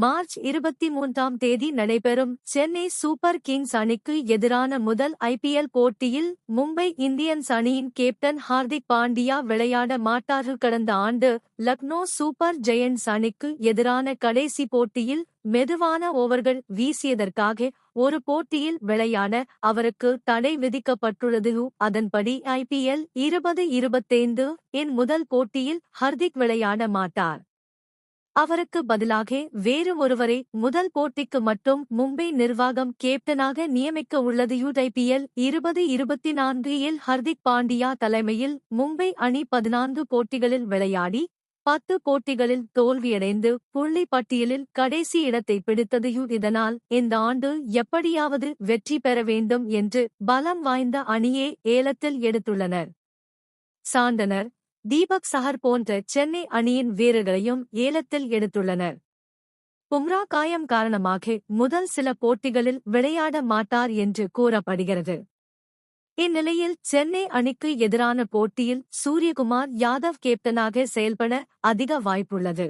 March இருபத்தி மூன்றாம் தேதி நடைபெறும் சென்னை சூப்பர் கிங்ஸ் அணிக்கு எதிரான முதல் ஐபிஎல் போட்டியில் மும்பை இந்தியன்ஸ் அணியின் கேப்டன் ஹார்திக் பாண்டியா விளையாட மாட்டார்கள். கடந்த ஆண்டு லக்னோ சூப்பர் ஜெயண்ட்ஸ் அணிக்கு எதிரான கடைசி போட்டியில் மெதுவான ஓவர்கள் வீசியதற்காக ஒரு போட்டியில் விளையாட அவருக்கு தடை விதிக்கப்பட்டுள்ளது. அதன்படி ஐபிஎல் இருபது இருபத்தைந்து இன் முதல் போட்டியில் ஹர்திக் விளையாட மாட்டார். அவருக்கு பதிலாக வேறு ஒருவரை முதல் போட்டிக்கு மட்டும் மும்பை நிர்வாகம் கேப்டனாக நியமிக்க உள்ளது. யுடைபிஎல் இருபது இருபத்தி நான்கு இல் ஹர்திக் பாண்டியா தலைமையில் மும்பை அணி பதினான்கு போட்டிகளில் விளையாடி பத்து போட்டிகளில் தோல்வியடைந்து புள்ளி பட்டியலில் கடைசி இடத்தை பிடித்தது. இதனால் இந்த ஆண்டு எப்படியாவது வெற்றி பெற வேண்டும் என்று பலம் வாய்ந்த அணியே ஏலத்தில் எடுத்துள்ளனர். சாந்தனர் தீபக் சஹர் போன்ற சென்னை அணியின் வீரர்களையும் ஏலத்தில் எடுத்துள்ளனர். பும்ரா காயம் காரணமாக முதல் சில போட்டிகளில் விளையாட மாட்டார் என்று கூறப்படுகிறது. இந்நிலையில் சென்னை அணிக்கு எதிரான போட்டியில் சூரியகுமார் யாதவ் கேப்டனாக செயல்பட அதிக வாய்ப்புள்ளது.